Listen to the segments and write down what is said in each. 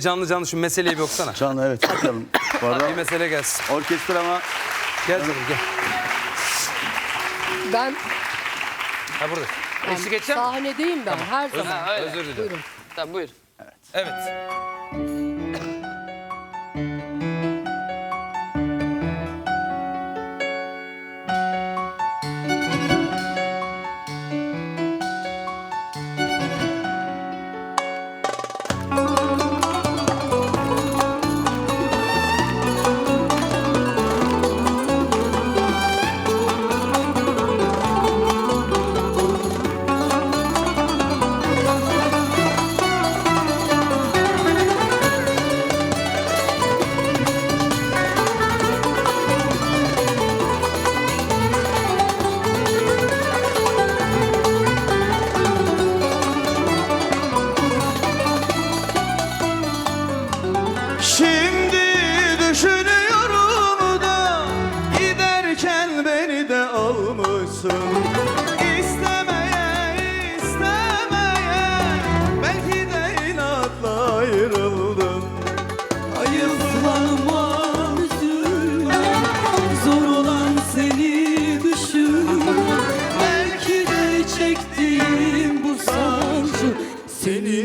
Canlı canlı şu meseleye bir okusana. Canlı evet bakalım. Arada Bir mesele gelsin. orkestrama Gel canım gel. Ben Ha burada. Eşlik edeceğim. sahnedeyim ben her zaman. Ha, öyle. Özür dilerim. Buyurun. Tamam buyur. Evet.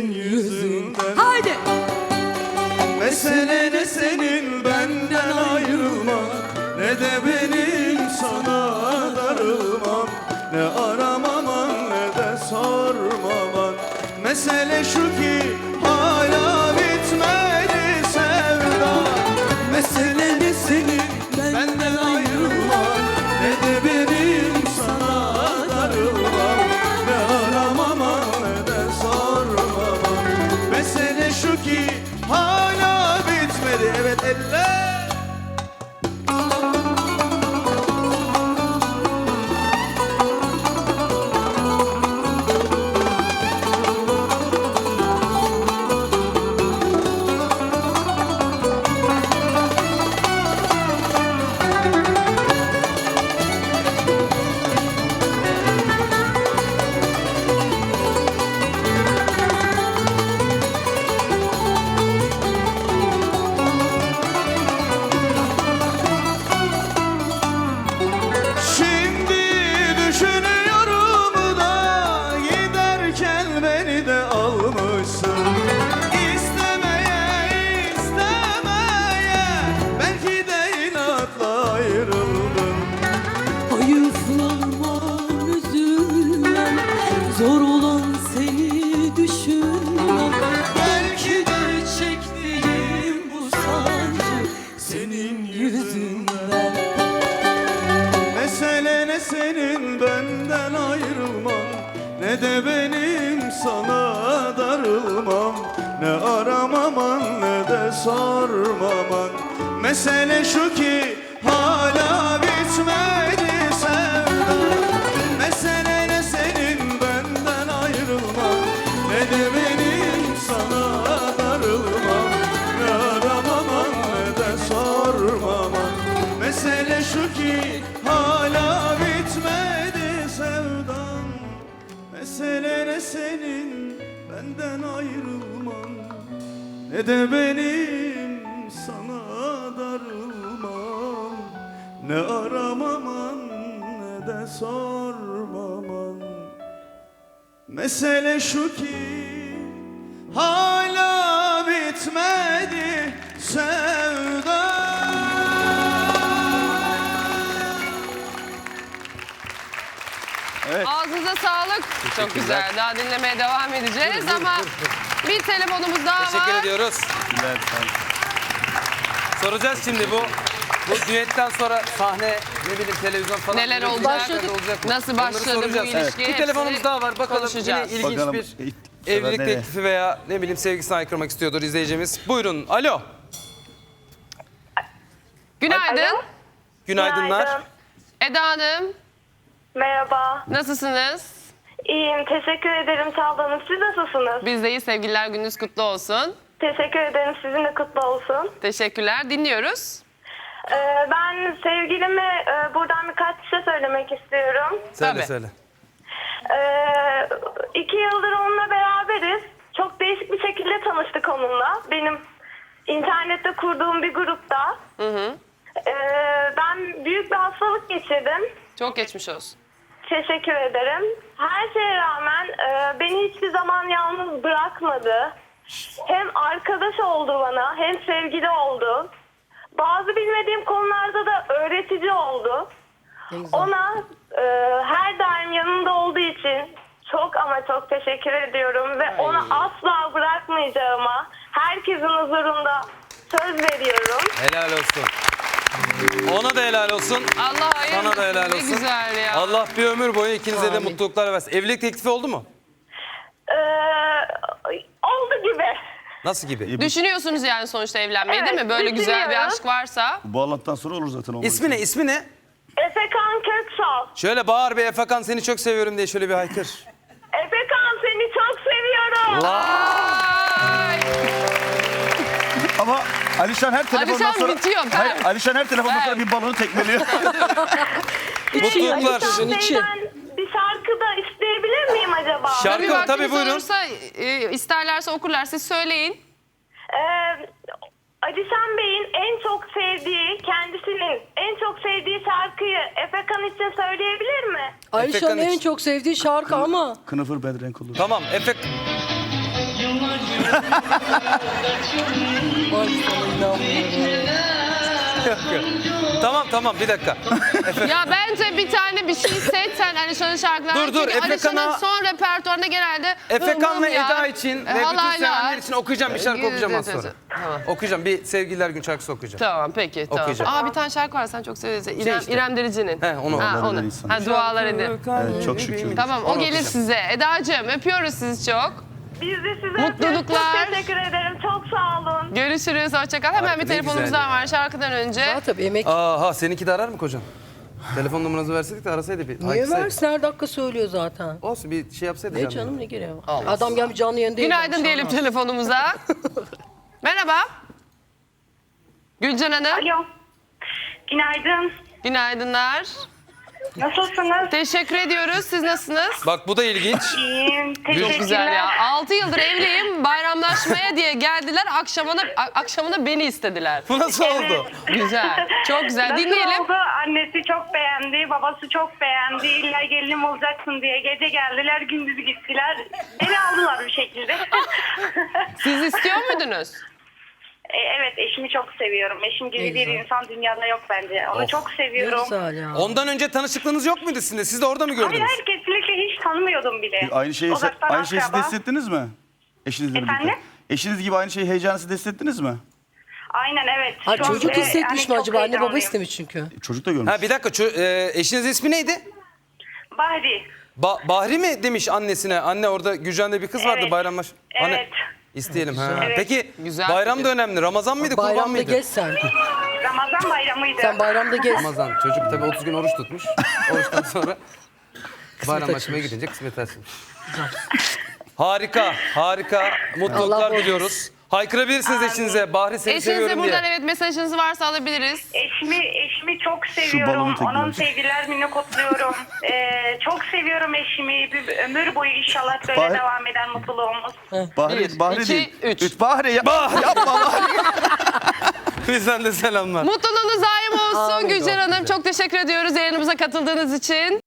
Senin yüzünden Haydi. Mesele ne senin benden ayrılman Ne de benim Seni düşünme Belki de çektiğim bu sancı Senin yüzünden. Mesele ne senin benden ayrılman Ne de benim sana darılmam. Ne aramaman ne de sormaman. Mesele şu ki hala bitmedi Ne de benim sana darılmam Ne aramaman ne de sormaman. Mesele şu ki hala Ağzınıza sağlık. Çok güzel. Daha dinlemeye devam edeceğiz ama bir telefonumuz daha Teşekkür var. ediyoruz. Bülent Hanım. Soracağız şimdi bu bu düetten sonra sahne ne bileyim televizyon falan Neler olacak? şeyler olacak mı? Nasıl başladı bu ilişki? Bir Hepsini telefonumuz daha var. Bakalım yine ilginç Bakalım bir evlilik teklifi veya ne bileyim sevgisini aykırmak istiyordur izleyicimiz. Buyurun. Alo. Günaydın. Alo. Günaydınlar. Günaydın. Eda Hanım Merhaba. nasılsınız? İyiyim. Teşekkür ederim Çağla Hanım. Siz nasılsınız? Biz de iyi sevgililer gününüz kutlu olsun. Teşekkür ederim. Sizin de kutlu olsun. Teşekkürler. Dinliyoruz. Ee, ben sevgilime e, buradan birkaç şey söylemek istiyorum. Söyle Tabii. söyle. Ee, iki yıldır onunla beraberiz. çok değişik bir şekilde tanıştık onunla. Benim internette kurduğum bir grupta. Ee, ben büyük bir hastalık geçirdim. Çok geçmiş olsun. Teşekkür ederim. Her şeye rağmen e, beni hiçbir zaman yalnız bırakmadı. Hem arkadaş oldu bana hem sevgili oldu. Bazı bilmediğim konularda da öğretici oldu. Ona e, her daim yanında olduğu için çok ama çok teşekkür ediyorum ve onu asla bırakmayacağıma herkesin huzurunda söz veriyorum. Helal olsun. Ona da helal olsun. Allah hayır. Sana da helal olsun. Ne güzel ya. Allah bir ömür boyu ikinize de mutluluklar versin. Evlilik teklifi oldu mu? Ee, oldu gibi. Nasıl gibi? Düşünüyorsunuz yani sonuçta evlenmeyi değil Evet, mi? Böyle güzel bir düşünüyorum. aşk varsa. Bu bağlantıdan sonra olur zaten. olmaz. İsmi ne? İsmi ne? Efekan Köksal. Şöyle bağır be Efekan seni çok seviyorum diye şöyle bir haykır. Efekan seni çok seviyorum. Ay. Ama Alişan her telefondan Alişan sonra... bitiyor, ben. Hayır, Alişan her telefondan sonra bir balonu tekmeliyor. Mutluluklar. Efekan içi. Bey'den bir şarkı da isteyebilir miyim acaba? Şarkı- Tabii tabii, vaktiniz buyurun. olursa e, isterlerse okurlar siz söyleyin. Ee, Alişan Bey'in en çok sevdiği, kendisinin en çok sevdiği şarkıyı Efekan için söyleyebilir mi? Efekan en için. çok sevdiği şarkı ama Kınıfır bedrenk olur. Tamam Efek... Yok, yok. Tamam tamam bir dakika. Ya bence bir tane bir şey seç sen Alişan'ın şarkılarını. Dur, dur, Çünkü Efekan'a- Alişan'ın son repertuarında genelde Efekan ve Eda için ve bütün sevenler için okuyacağım bir şarkı okuyacağım az sonra. Tamam. Okuyacağım bir sevgililer gün şarkısı okuyacağım. Tamam peki tamam. Okuyacağım. Aa bir tane şarkı var sen çok seviyorsun. İrem, işte. İrem Derici'nin. He, onu. Ha, Dualar onu. eder insan. Ha, dualar edin. Evet, çok şükür. Tamam o Onu gelir okuyacağım. size. Eda'cığım öpüyoruz sizi çok. Biz de size Mutluluklar. çok teşekkür ederim. Çok sağ olun. Görüşürüz hoşça kal. Hemen Harika, bir ne telefonumuz güzel daha var şarkıdan önce. Ha tabii emek. Aha seninki de arar mı kocan? Telefon numaranızı verseydik de arasaydı bir. Niye haykırsaydı. versin her dakika söylüyor zaten. Olsun bir şey yapsaydı Ne canım. canım ne gereği var? Adam gelmiş canlı yayında. Günaydın diyelim telefonumuza. Merhaba. Gülcan Hanım. Alo. Günaydın. Günaydınlar. Nasılsınız? Teşekkür ediyoruz. Siz nasılsınız? Bak bu da ilginç. İyiyim. Teşekkürler. Çok güzel ya. 6 yıldır evliyim. Bayramlaşmaya diye geldiler. Akşamına akşamına beni istediler. Bu nasıl oldu? Güzel. Çok güzel. Nasıl Dinleyelim. oldu? Annesi çok beğendi, babası çok beğendi. İlla gelinim olacaksın diye gece geldiler, gündüz gittiler. Beni aldılar bir şekilde. Siz istiyor muydunuz? E, evet, eşimi çok seviyorum. Eşim gibi Ne bir güzel. insan dünyada yok bence. Onu Of. çok Ne seviyorum. güzel ya. Ondan önce tanışıklığınız yok muydu sizin de? Siz de orada mı Hayır, gördünüz? hayır, kesinlikle hiç tanımıyordum bile. Aynı şeyi, Uzaktan aynı şeyi siz de akraba. hissettiniz mi? Eşinizle birlikte. Efendim? Eşiniz gibi aynı şeyi heyecanı siz de hissettiniz mi? Aynen evet. Ha Şu an çocuk bile, hissetmiş yani mi çok acaba? Anne baba heyecanlıyım. istemiş çünkü. Çocuk da görmüş. Ha bir dakika çö- e, eşinizin ismi neydi? Bahri. Ba- Bahri mi demiş annesine? Anne orada Gülcan'da bir kız vardı Evet. bayramlaş. Anne, Evet. İsteyelim ha. Evet. Peki Güzel bayram da önemli. Ramazan mıydı, kurban Bayramda mıydı? gez sen. Ramazan bayramıydı. Sen bayramda gez. Ramazan. Çocuk tabii 30 gün oruç tutmuş. Oruçtan sonra bayramlaşmaya açılmış. gidince kısmet açılmış. harika, harika. Mutluluklar Allah bol diliyoruz. Haykırabilirsiniz eşinize. Bahri seni Eşinize seviyorum buradan diye. evet mesajınız varsa alabiliriz. Eşimi, eşimi çok balonu seviyorum. tekrar Onun açın. sevgiler gününü kutluyorum. Ee, çok seviyorum eşimi. Bir ömür boyu inşallah böyle Bahri- devam eder mutluluğumuz. Bahri, Bir, Bahri iki, değil. üç. Bahri ya. Yapma Bahri. Bizden de selamlar. Mutluluğunuz daim olsun Amin. Gülcan Hanım. Çok teşekkür ediyoruz yayınımıza katıldığınız için.